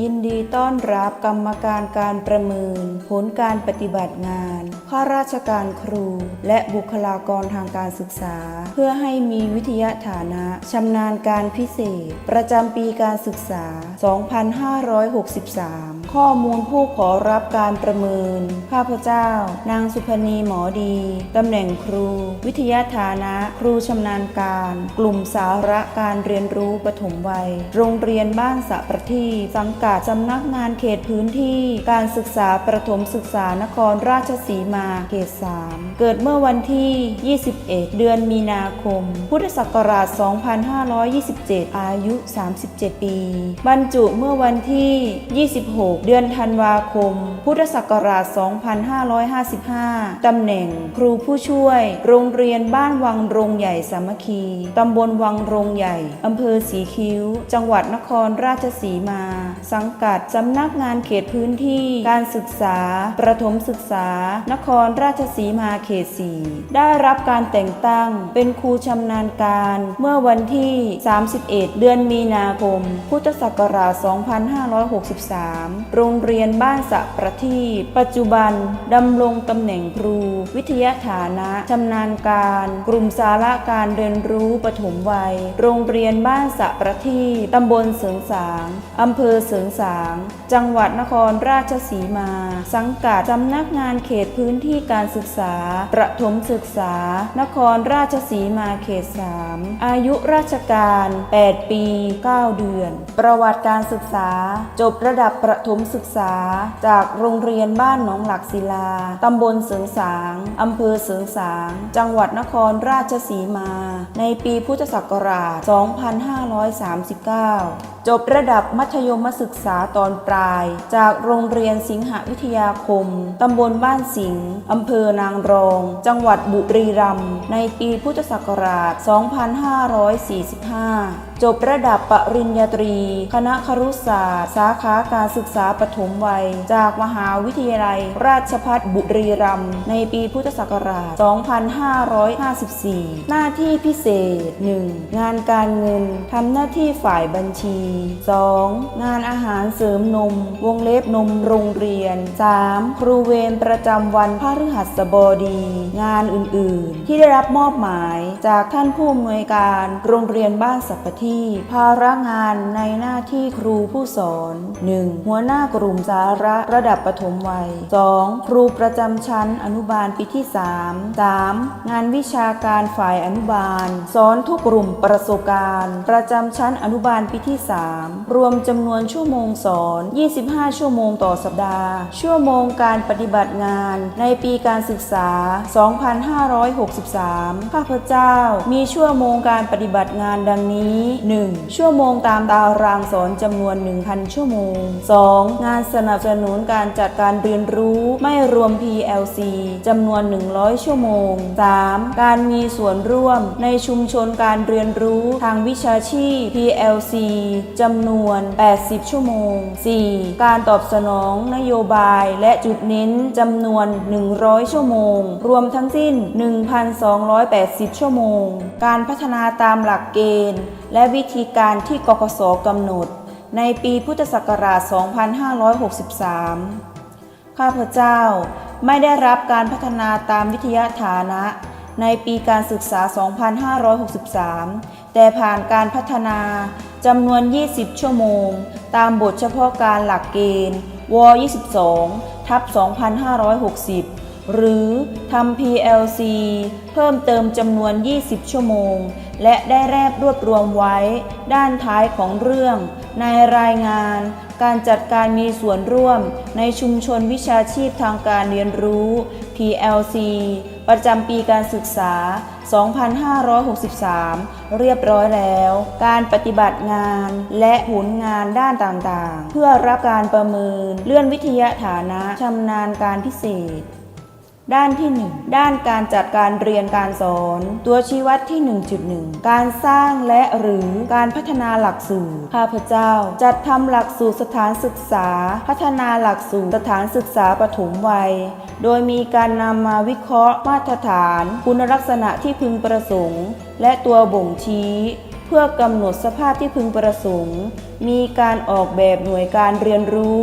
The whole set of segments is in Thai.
ยินดีต้อนรับกรรมการการประเมิน ผลการปฏิบัติงาน ข้าราชการครู และบุคลากรทางการศึกษา เพื่อให้มีวิทยาฐานะชำนาญการพิเศษ ประจำปีการศึกษา 2563 ข้อมูลผู้ขอรับการประเมิน ข้าพเจ้า นางสุพนีหมอดี ตำแหน่งครู วิทยาฐานะ ครูชำนาญการ กลุ่มสาระการเรียนรู้ปฐมวัย โรงเรียนบ้านสะประทีสังกัดสำนักงานเขตพื้นที่ การศึกษาประถมศึกษานครราชสีมาเขต 3 เกิดเมื่อวันที่ 21 เดือนมีนาคม พุทธศักราช 2527 อายุ 37 ปี บรรจุเมื่อวันที่ 26เดือนธันวาคม พุทธศักราช 2555 ตำแหน่ง ครูผู้ช่วย โรงเรียนบ้านวังโรงใหญ่สามัคคี ตำบลวังโรงใหญ่ อำเภอสีคิ้ว จังหวัดนครราชสีมา สังกัดสำนักงานเขตพื้นที่ การศึกษา ประถมศึกษา นครราชสีมาเขต4ได้รับการแต่งตั้งเป็นครูชำนาญการ เมื่อวันที่ 31 เดือนมีนาคม พุทธศักราช 2563โรงเรียนบ้านสะประทีปปัจจุบันดำรงตำแหน่งครู วิทยาฐานะชำนาญการ กลุ่มสาระการเรียนรู้ปฐมวัย โรงเรียนบ้านสะประทีปตำบลเสริงสางอำเภอเสริงสาง จังหวัดนครราชสีมา สังกัดสำนักงานเขตพื้นที่การศึกษา ประถมศึกษา นครราชสีมาเขต 3 อายุราชการ 8 ปี 9 เดือน ประวัติการศึกษา จบระดับประถมศึกษา จากโรงเรียนบ้านหนองหลักศิลา ตำบลเสริงสางอำเภอเสริงสาง จังหวัดนครราชสีมา ในปีพุทธศักราช 2539 จบระดับมัธยมศึกษาตอนปลาย จากโรงเรียนสิงหวิทยาคม ตำบลบ้านสิงห์อำเภอนางรอง จังหวัดบุรีรัมย์ ในปีพุทธศักราช 2545จบระดับปริญญาตรี คณะครุศาสตร์ สาขาการศึกษาปฐมวัย จากมหาวิทยาลัย ราชภัฏบุรีรัมย์ในปีพุทธศักราช 2554 หน้าที่พิเศษ 1. งานการเงินทำหน้าที่ฝ่ายบัญชี 2. งานอาหารเสริมนม วงเล็บนมโรงเรียน 3. ครูเวรประจำวันพฤหัสบดี งานอื่นๆ ที่ได้รับมอบหมายจากท่านผู้อำนวยการโรงเรียนบ้านสัพพที่ภาระงานในหน้าที่ครูผู้สอน 1. หัวหน้ากลุ่มสาระระดับประถมวัย 2. ครูประจำชั้นอนุบาลปีที่ 3 3. งานวิชาการฝ่ายอนุบาล สอนทุกกลุ่มประสบการณ์ ประจำชั้นอนุบาลปีที่ 3รวมจำนวนชั่วโมงสอน 25 ชั่วโมงต่อสัปดาห์ ชั่วโมงการปฏิบัติงาน ในปีการศึกษา 2563 ข้าพเจ้า มีชั่วโมงการปฏิบัติงานดังนี้ 1. ชั่วโมงตามตารางสอนจำนวน 1,000 ชั่วโมง 2. งานสนับสนุนการจัดการเรียนรู้ไม่รวม PLC จำนวน 100 ชั่วโมง 3. การมีส่วนร่วมในชุมชนการเรียนรู้ทางวิชาชีพ PLC จำนวน 80 ชั่วโมง 4. การตอบสนองนโยบายและจุดเน้นจำนวน 100 ชั่วโมง รวมทั้งสิ้น 1,280 ชั่วโมง การพัฒนาตามหลักเกณฑ์ และวิธีการที่กกสกำหนด ในปีพุทธศักราช 2563 ข้าพเจ้าไม่ได้รับการพัฒนาตามวิทยาฐานะในปีการศึกษา 2563 แต่ผ่านการพัฒนา จำนวน 20 ชั่วโมง ตามบทเฉพาะการหลักเกณฑ์ ว 22 ทับ 2560 หรือทำ PLC เพิ่มเติมจำนวน 20 ชั่วโมง และได้แรบรวบรวมไว้ ด้านท้ายของเรื่อง ในรายงาน การจัดการมีส่วนร่วม ในชุมชนวิชาชีพทางการเรียนรู้ PLC ประจำปีการศึกษา 2563 เรียบร้อยแล้ว การปฏิบัติงานและผลงานด้านต่างๆ เพื่อรับการประเมินเลื่อนวิทยาฐานะชำนาญการพิเศษ ด้านที่ 1 ด้านการจัดการเรียนการสอน ตัวชี้วัดที่ 1.1 การสร้างและหรือการพัฒนาหลักสูตร ข้าพเจ้า จัดทำหลักสูตรสถานศึกษา พัฒนาหลักสูตรสถานศึกษาปฐมวัย โดยมีการนำมาวิเคราะห์มาตรฐาน คุณลักษณะที่พึงประสงค์ และตัวบ่งชี้ เพื่อกำหนดสภาพที่พึงประสงค์ มีการออกแบบหน่วยการเรียนรู้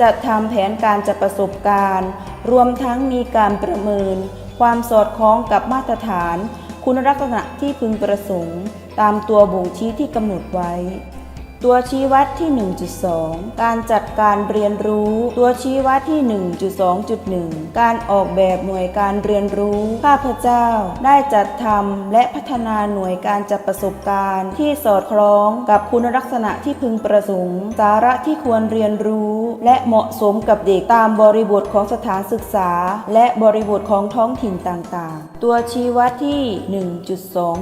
จัดทำแผนการจัดประสบการณ์ รวมทั้งมีการประเมิน ความสอดคล้องกับมาตรฐาน คุณลักษณะที่พึงประสงค์ ตามตัวบ่งชี้ที่กำหนดไว้ ตัวชี้วัดที่ 1.2 การจัดการเรียนรู้ ตัวชี้วัดที่ 1.2.1 การออกแบบหน่วยการเรียนรู้ ข้าพเจ้า ได้จัดทำและพัฒนาหน่วยการจัดประสบการณ์ ที่สอดคล้องกับคุณลักษณะที่พึงประสงค์ สาระที่ควรเรียนรู้ และเหมาะสมกับเด็กตามบริบทของสถานศึกษา และบริบทของท้องถิ่นต่างๆ ตัวชี้วัดที่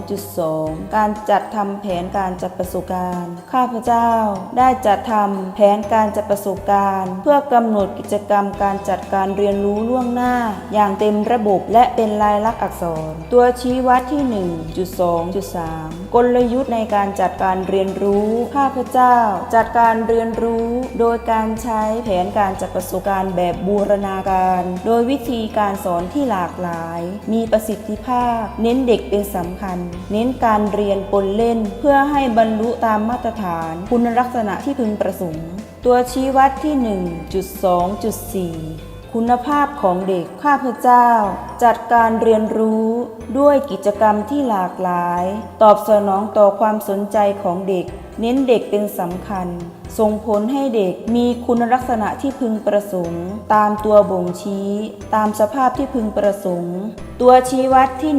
1.2.2 การจัดทำแผนการจัดประสบการณ์ ข้าพเจ้า ได้จัดทำแผนการจัดประสบการณ์ เพื่อกำหนดกิจกรรมการจัดการเรียนรู้ล่วงหน้า อย่างเต็มระบบและเป็นลายลักษณ์อักษร ตัวชี้วัดที่ 1.2.3 กลยุทธ์ในการจัดการเรียนรู้ข้าพเจ้า จัดการเรียนรู้โดยการใช้แผนการจัดประสบการณ์แบบบูรณาการ โดยวิธีการสอนที่หลากหลาย มีประสิทธิภาพ เน้นเด็กเป็นสำคัญ เน้นการเรียนปนเล่น เพื่อให้บรรลุตามมาตรฐาน คุณลักษณะที่พึงประสงค์ ตัวชี้วัดที่ 1.2.4 คุณภาพของเด็กข้าพเจ้า จัดการเรียนรู้ ด้วยกิจกรรมที่หลากหลาย ตอบสนองต่อความสนใจของเด็ก เน้นเด็กเป็นสำคัญ ส่งผลให้เด็กมีคุณลักษณะที่พึงประสงค์ ตามตัวบ่งชี้ ตามสภาพที่พึงประสงค์ ตัวชี้วัดที่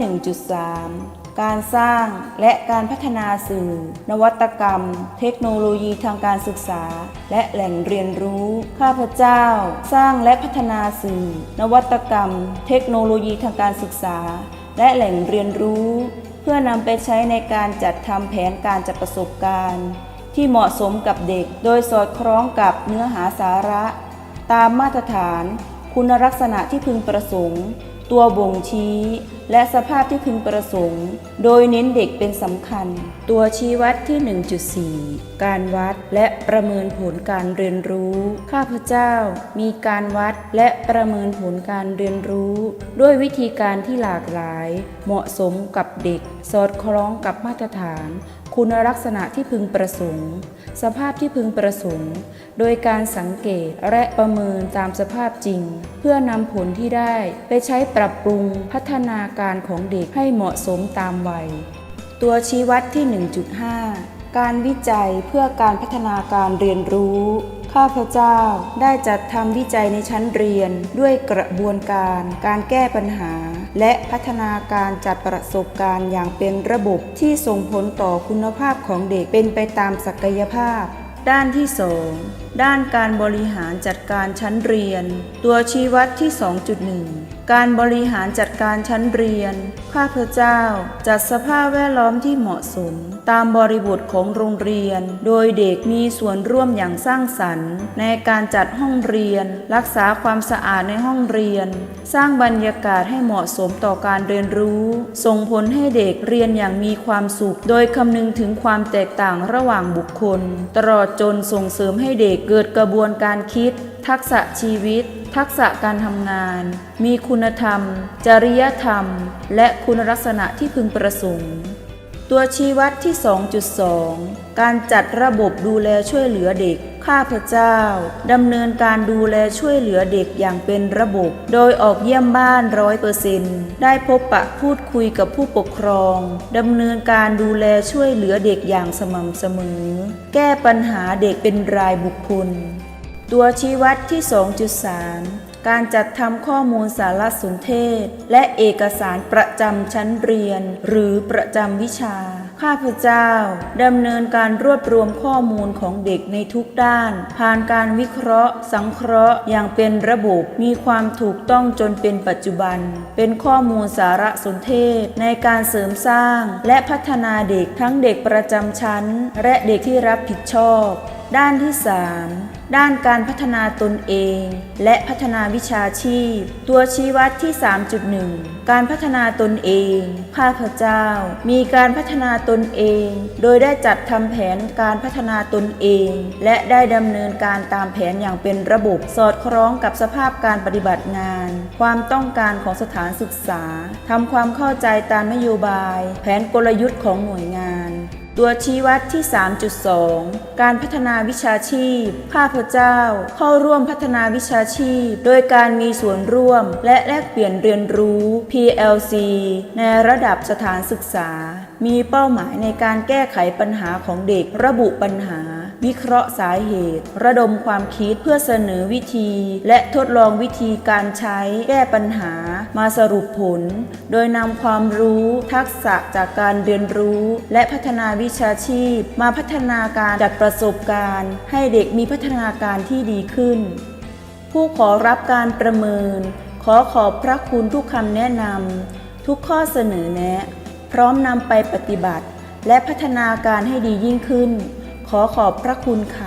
1.3การสร้างและการพัฒนาสื่อ นวัตกรรม เทคโนโลยีทางการศึกษา และแหล่งเรียนรู้ ข้าพเจ้า สร้างและพัฒนาสื่อ นวัตกรรม เทคโนโลยีทางการศึกษา และแหล่งเรียนรู้ เพื่อนำไปใช้ในการจัดทำแผนการจัดประสบการณ์ ที่เหมาะสมกับเด็ก โดยสอดคล้องกับเนื้อหาสาระ ตามมาตรฐาน คุณลักษณะที่พึงประสงค์ ตัวบ่งชี้ และสภาพที่พึงประสงค์ โดยเน้นเด็กเป็นสำคัญ ตัวชี้วัดที่ 1.4 การวัดและประเมินผลการเรียนรู้ ข้าพเจ้า มีการวัดและประเมินผลการเรียนรู้ ด้วยวิธีการที่หลากหลาย เหมาะสมกับเด็ก สอดคล้องกับมาตรฐาน คุณลักษณะที่พึงประสงค์ สภาพที่พึงประสงค์ โดยการสังเกตและประเมินตามสภาพจริง เพื่อนำผลที่ได้ไปใช้ปรับปรุงพัฒนาการของเด็กให้เหมาะสมตามวัย ตัวชี้วัดที่ 1.5 การวิจัยเพื่อการพัฒนาการเรียนรู้ข้าพเจ้าได้จัดทำวิจัยในชั้นเรียนด้วยกระบวนการการแก้ปัญหา และพัฒนาการจัดประสบการณ์อย่างเป็นระบบที่ส่งผลต่อคุณภาพของเด็กเป็นไปตามศักยภาพ ด้านที่ 2 ด้านการบริหารจัดการชั้นเรียน ตัวชี้วัดที่ 2.1 การบริหารจัดการชั้นเรียน ข้าพเจ้า จัดสภาพแวดล้อมที่เหมาะสม ตามบริบทของโรงเรียน โดยเด็กมีส่วนร่วมอย่างสร้างสรรค์ ในการจัดห้องเรียน รักษาความสะอาดในห้องเรียน สร้างบรรยากาศให้เหมาะสมต่อการเรียนรู้ ส่งผลให้เด็กเรียนอย่างมีความสุข โดยคำนึงถึงความแตกต่างระหว่างบุคคล ตลอดจนส่งเสริมให้เด็กเกิดกระบวนการคิด ทักษะชีวิต ทักษะการทำงาน มีคุณธรรม จริยธรรม และคุณลักษณะที่พึงประสงค์ ตัวชี้วัดที่ 2.2 การจัดระบบดูแลช่วยเหลือเด็ก ข้าพเจ้าดำเนินการดูแลช่วยเหลือเด็กอย่างเป็นระบบ โดยออกเยี่ยมบ้านร้อยเปอร์เซนต์ได้พบปะพูดคุยกับผู้ปกครองดำเนินการดูแลช่วยเหลือเด็กอย่างสม่ำเสมอ แก้ปัญหาเด็กเป็นรายบุคคล ตัวชี้วัดที่ 2.3 การจัดทำข้อมูลสารสนเทศ และเอกสารประจำชั้นเรียน หรือประจำวิชาข้าพเจ้าดำเนินการรวบรวมข้อมูลของเด็กในทุกด้าน ผ่านการวิเคราะห์ สังเคราะห์อย่างเป็นระบบมีความถูกต้องจนเป็นปัจจุบัน เป็นข้อมูลสารสนเทศ ในการเสริมสร้าง และพัฒนาเด็กทั้งเด็กประจำชั้น และเด็กที่รับผิดชอบ ด้านที่ 3 ด้านการพัฒนาตนเอง และพัฒนาวิชาชีพ ตัวชี้วัดที่ 3.1 การพัฒนาตนเอง ข้าพเจ้า มีการพัฒนาตนเอง โดยได้จัดทำแผนการพัฒนาตนเอง และได้ดำเนินการตามแผนอย่างเป็นระบบ สอดคล้องกับสภาพการปฏิบัติงาน ความต้องการของสถานศึกษาทำความเข้าใจตามนโยบาย แผนกลยุทธ์ของหน่วยงาน ตัวชี้วัดที่ 3.2 การพัฒนาวิชาชีพ ข้าพเจ้า เข้าร่วมพัฒนาวิชาชีพ โดยการมีส่วนร่วม และแลกเปลี่ยนเรียนรู้ PLC ในระดับสถานศึกษา มีเป้าหมายในการแก้ไขปัญหาของเด็กระบุปัญหา วิเคราะห์สาเหตุ ระดมความคิดเพื่อเสนอวิธี และทดลองวิธีการใช้แก้ปัญหา มาสรุปผล โดยนำความรู้ทักษะจากการเรียนรู้ และพัฒนาวิชาชีพ มาพัฒนาการจัดประสบการณ์ ให้เด็กมีพัฒนาการที่ดีขึ้น ผู้ขอรับการประเมิน ขอขอบพระคุณทุกคำแนะนำทุกข้อเสนอแนะ พร้อมนำไปปฏิบัติ และพัฒนาการให้ดียิ่งขึ้น ขอขอบพระคุณค่ะ